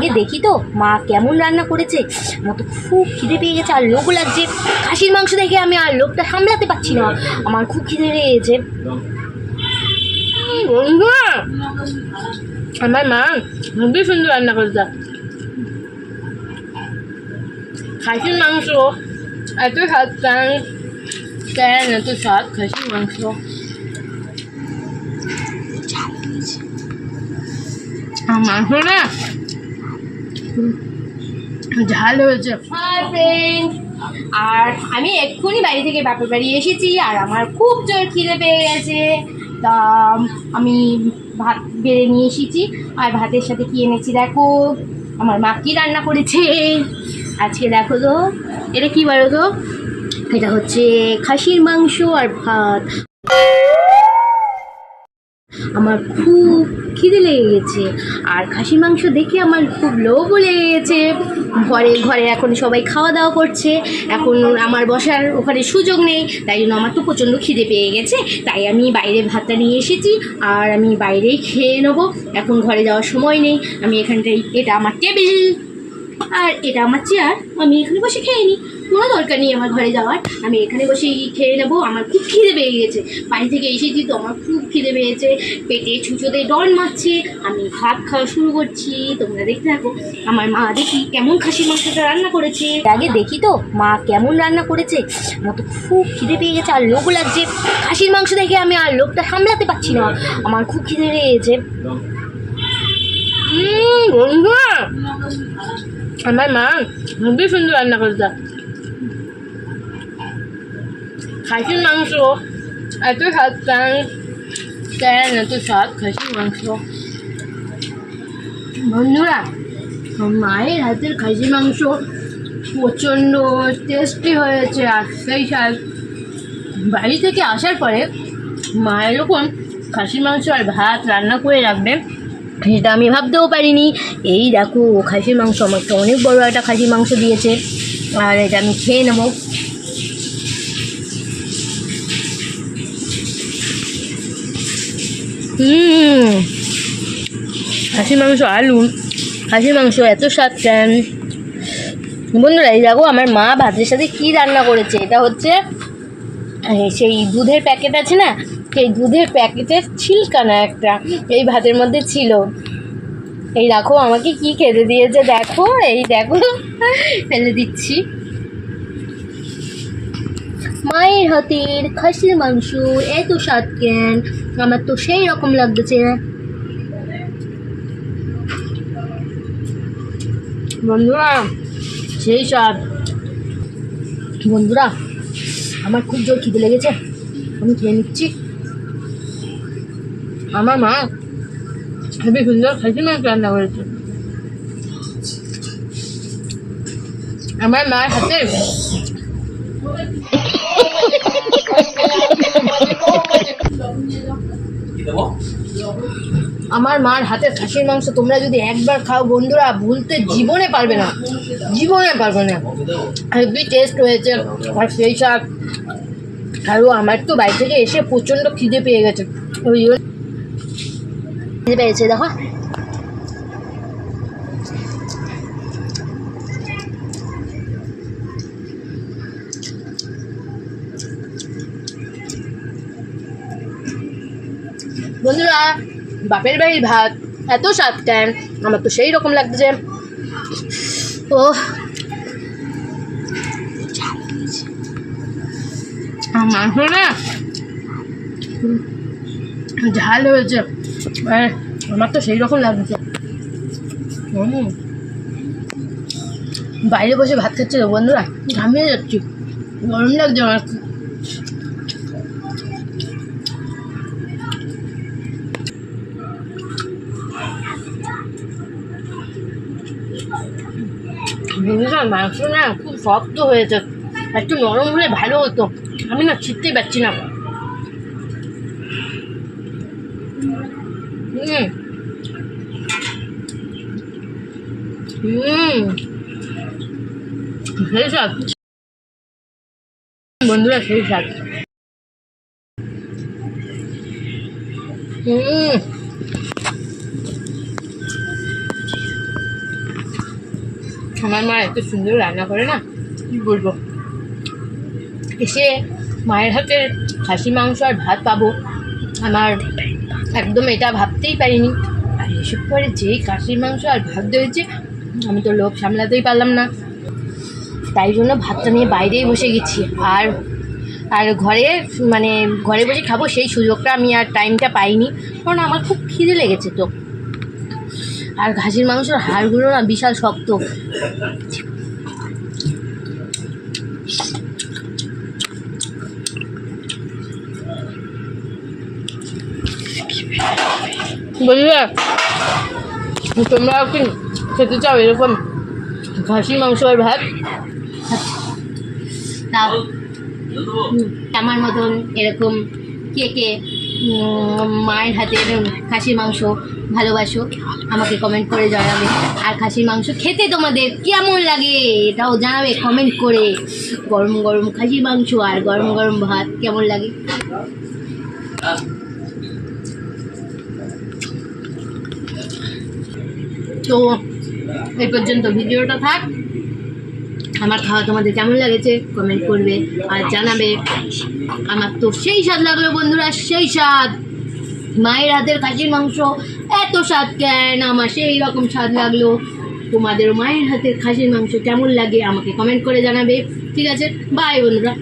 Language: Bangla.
আগে দেখি তো, মা কেমন রান্না করেছে। আমার তো খুব খিদে পেয়ে গেছে, আর লোক লাগছে। খাসির মাংস দেখে আমি আর লোকটা সামলাতে পারছি না। আমার খুব খিদে বন্ধুরা আমার মা খুবই সুন্দর রান্না করেছে। খাসির মাংস, এত স্বাদ কেন? এত স্বাদ খাসির মাংস? আর মাংস না ঝাল হয়েছে। ফ্রেন্ড আর আমি এক্ষুনি বাড়ি থেকে বাপের বাড়ি এসেছি আর আমার খুব জোর খিদে পেয়ে গেছে। তা আমি ভাত বেড়ে নিয়ে এসেছি। আর ভাতের সাথে কি এনেছি দেখো? আমার মা কি রান্না করেছে? আজকে দেখো তো। এটা কি বলো তো? এটা হচ্ছে খাসির মাংস আর ভাত। আমার খুব খিদে লেগে গেছে। আর খাসি মাংস দেখে আমার খুব লোভও লেগে গেছে। ঘরে ঘরে এখন সবাই খাওয়া দাওয়া করছে। এখন আমার বসার ওখানে সুযোগ নেই। তাই জন্য আমার তো প্রচণ্ড খিদে পেয়ে গেছে। তাই আমি বাইরে ভাতটা নিয়ে এসেছি আর আমি বাইরেই খেয়ে নেব। এখন ঘরে যাওয়ার সময় নেই। আমি এখানটাই এটা আমার টেবিল। আর এটা আমার চেয়ার আমি এখানে বসে খেয়ে নিই। কোনো দরকার নেই আমার ঘরে যাওয়ার। আমি এখানে বসেই খেয়ে নেব আমার খুব খিদে পেয়ে গেছে। বাড়ি থেকে এসেছি তো আমার খুব খিদে পেয়েছে পেটে ছুঁচোতে ডন মারছে আমি ভাত খাওয়া শুরু করছি। তোমরা দেখতে থাকো আমার মা দেখি কেমন খাসির মাংসটা রান্না করেছে। আগে দেখি তো মা কেমন রান্না করেছে। আমার তো খুব খিদে পেয়ে গেছে আর লোক লাগছে। খাসির মাংস দেখে আমি আর লোকটা সামলাতে পারছি না। আমার খুব খিদে উম, বন্ধুরা আমার মা খুবই সুন্দর রান্না করেছে খাসির মাংস এত স্বাদ কেন কেন এত স্বাদ খাসির মাংস বন্ধুরা মায়ের হাতের খাসির মাংস প্রচণ্ড টেস্টি হয়েছে আর সেই স্বাদ বাড়ি থেকে আসার পরে মা এরকম খাসির মাংস আর ভাত রান্না করে রাখবে সেটা আমি ভাবতেও পারিনি। এই দেখো, খাসির মাংস আমাকে অনেক বড় একটা খাসির মাংস দিয়েছে। আর এটা আমি খেয়ে নেব। খাসির মাংস আলু, খাসির মাংস এত স্বাদ কেন? বন্ধুরা, এই দেখো, আমার মা ভাতের সাথে কি রান্না করেছে? এটা হচ্ছে সেই দুধের প্যাকেট আছে না সেই দুধের প্যাকেটের ছিলকানা একটা, এই ভাতের মধ্যে ছিল। এই দেখো, আমাকে কি খেতে দিয়েছে? দেখো, এই দেখো, ফেলে দিচ্ছি। মায়ের হাতের খাসির মাংস, এত স্বাদ কেন? আমার তো সেই রকম লাগতেছে বন্ধুরা, সেই স্বাদ। বন্ধুরা, আমার খুব জোর খিদে লেগেছে। আমি খেয়ে নিচ্ছি। আমার মা হেবি সুন্দর খাসির মাংস রান্না করেছে। আমার মায়ের হাতে আমার মার হাতের খাসির মাংস, তোমরা যদি একবার খাও, বন্ধুরা, ভুলতে জীবনে পারবে না। জীবনে পারবে না। হেভি টেস্ট হয়েছে, আর সেই সব আরও আমার তো বাড়ি থেকে এসে প্রচণ্ড খিদে পেয়ে গেছে। ওই পেয়েছে দেখো বন্ধুরা, বাপের বাড়ির ভাত এত স্বাদ কেন? আমার তো সেই রকম লাগছে। ও মাংস না। ঝাল হয়েছে। আমার তো সেই রকম লাগছে। বাইরে বসে ভাত খাচ্ছে তো বন্ধুরা, ঘামিয়ে যাচ্ছি। গরম লাগছে আমার। মাংস না খুব শক্ত হয়েছে। একটু নরম হলে ভালো হতো। আমি না ছিটতেই পারছি না। হুম। বন্ধুরা, সেই স্বাদ। আমার মা এত সুন্দর রান্না করে না, কি বলব? এসে মায়ের হাতের খাসি, মাংস আর ভাত পাবো, আমার একদম এটা ভাবতেই পারিনি। আর এসব পরে যেই খাসির মাংস আর ভাত হয়েছে আমি তো লোভ সামলাতেই পারলাম না। তাই জন্য ভাতটা নিয়ে বাইরেই বসে গেছি। আর আর ঘরে মানে ঘরে বসে খাব সেই সুযোগটা আমি আর টাইমটা পাইনি। কারণ আমার খুব খিদে লেগেছে তো। আর খাসির মাংসের হাড়গুলো না বিশাল শক্ত। বুঝলে? তোমরা কি খেতে চাও এরকম খাসি, মাংস আর ভাত? তাও আমার মতন এরকম কে কে মায়ের হাতের খাসির মাংস ভালোবাসো, আমাকে কমেন্ট করে জানাবে। আর খাসির মাংস খেতে তোমাদের কেমন লাগে? এটাও জানাবে কমেন্ট করে। গরম গরম খাসির মাংস আর গরম গরম ভাত কেমন লাগে? তো এই পর্যন্ত ভিডিওটা থাক। আমার খাওয়া তোমাদের কেমন লাগেছে কমেন্ট করবে আর জানাবে। আমার তো সেই স্বাদ লাগল বন্ধুরা, সেই স্বাদ। মায়ের হাতের খাসির মাংস, এত স্বাদ কেন? আমার সেই রকম স্বাদ লাগল। তোমাদের মায়ের হাতের খাসির মাংস কেমন লাগে আমাকে কমেন্ট করে জানাবে। ঠিক আছে বাই বন্ধুরা।